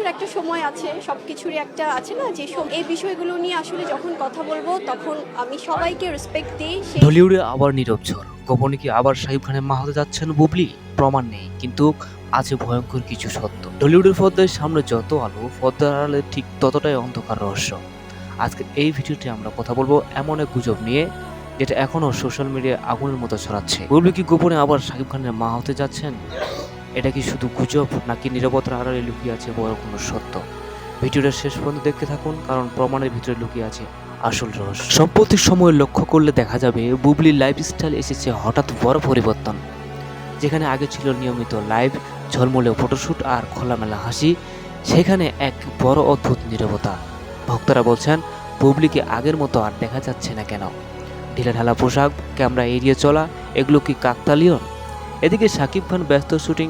কিছুর একটা সময় আছে সব কিছুরই একটা আছে না? যে এই বিষয়গুলো নিয়ে আসলে যখন কথা বলব, তখন আমি সবাইকে রেসপেক্ট দিই ঢলিউডে আবার নীরব ঝড়। গোপনে কি আবার শাহিব খানের মা হতে যাচ্ছেন বুবলি? প্রমাণ নেই, কিন্তু আছে ভয়ঙ্কর কিছু সত্য। ঢলিউডের পর্দায় সামনে যত আলো, পর্দার আড়ালে ঠিক ততটাই অন্ধকার রহস্য। আজকে এই ভিডিওতে আমরা কথা বলব এমন এক গুজব নিয়ে, যেটা এখনও সোশ্যাল মিডিয়ায় আগুনের মতো ছড়াচ্ছে। বুবলি কি গোপনে আবার শাহিব খানের মা হতে যাচ্ছেন? এটা কি শুধু গুজব নাকি নিরাপত্তার আড়ালে লুকিয়ে আছে বড় কোনো সত্য? ভিডিওটা শেষ পর্যন্ত দেখতে থাকুন, কারণ প্রমাণের ভিতরে লুকিয়ে আছে আসল রহস্য। সম্প্রতির সময় লক্ষ্য করলে দেখা যাবে, বুবলির লাইফস্টাইল এসেছে হঠাৎ বড় পরিবর্তন, যেখানে আগে ছিল নিয়মিত লাইভ ঝলমলে ফটোশ্যুট আর খোলামেলা হাসি, সেখানে এক বড় অদ্ভুত নীরবতা। ভক্তরা বলছেন, বুবলিকে আগের মতো আর দেখা যাচ্ছে না কেন? ঢিলাঢালা পোশাক, ক্যামেরা এড়িয়ে চলা, এগুলো কি কাকতালিয়ন এদিকে সাকিব খান ব্যস্ত শুটিং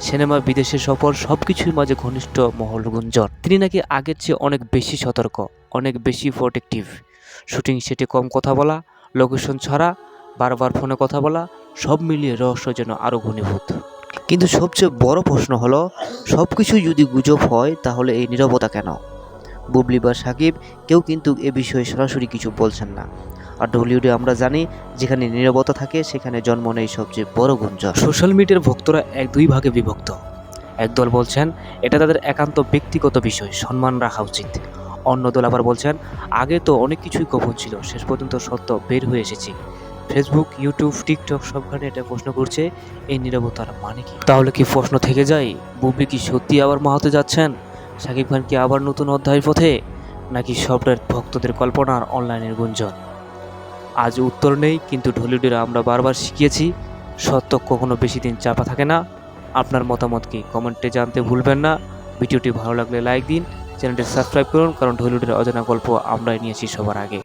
সিনেমা বিদেশে সফর সব কিছুর মাঝে ঘনিষ্ঠ মহল গুঞ্জন তিনি নাকি আগের চেয়ে অনেক বেশি সতর্ক, অনেক বেশি প্রোটেক্টিভ শুটিং সেটে কম কথা বলা লোকেশন ছাড়া, বারবার ফোনে কথা বলা, সব মিলিয়ে রহস্য যেন আরও ঘনীভূত। কিন্তু সবচেয়ে বড় প্রশ্ন হলো সব কিছু যদি গুজব হয়, তাহলে এই নীরবতা কেন? বুবলি বা সাকিব কেউ কিন্তু এ বিষয়ে সরাসরি কিছু বলছেন না। আর ডলিউডে আমরা জানি, যেখানে নীরবতা থাকে, সেখানে জন্ম নেই সবচেয়ে বড় গুঞ্জন সোশ্যাল মিডিয়ার ভক্তরা এক দুই ভাগে বিভক্ত। একদল বলছেন, এটা তাদের একান্ত ব্যক্তিগত বিষয়, সম্মান রাখা উচিত। অন্য দল আবার বলছেন, আগে তো অনেক কিছুই গোপন ছিল, শেষ পর্যন্ত সত্য বের হয়ে এসেছে। ফেসবুক ইউটিউব টিকটক সবখানে এটা প্রশ্ন করছে, এই নীরবতার মানে কি? তাহলে কি প্রশ্ন থেকে যায়, বুবলি কি সত্যি আবার মা হতে যাচ্ছেন? শাকিব খান কি আবার নতুন অধ্যায়ের পথে? নাকি সবটার ভক্তদের কল্পনার অনলাইনের গুঞ্জন? আজ উত্তর নেই, কিন্তু ঢলিউডের আমরা বারবার শিখিয়েছি, সত্য কখনো বেশি দিন চাপা থাকে না। আপনার মতামত কি? কমেন্টে জানতে ভুলবেন না। ভিডিওটি ভালো লাগলে লাইক দিন, চ্যানেলটি সাবস্ক্রাইব করুন, কারণ ঢলিউডের অজানা গল্প আমরাই নিয়েছি সবার আগে।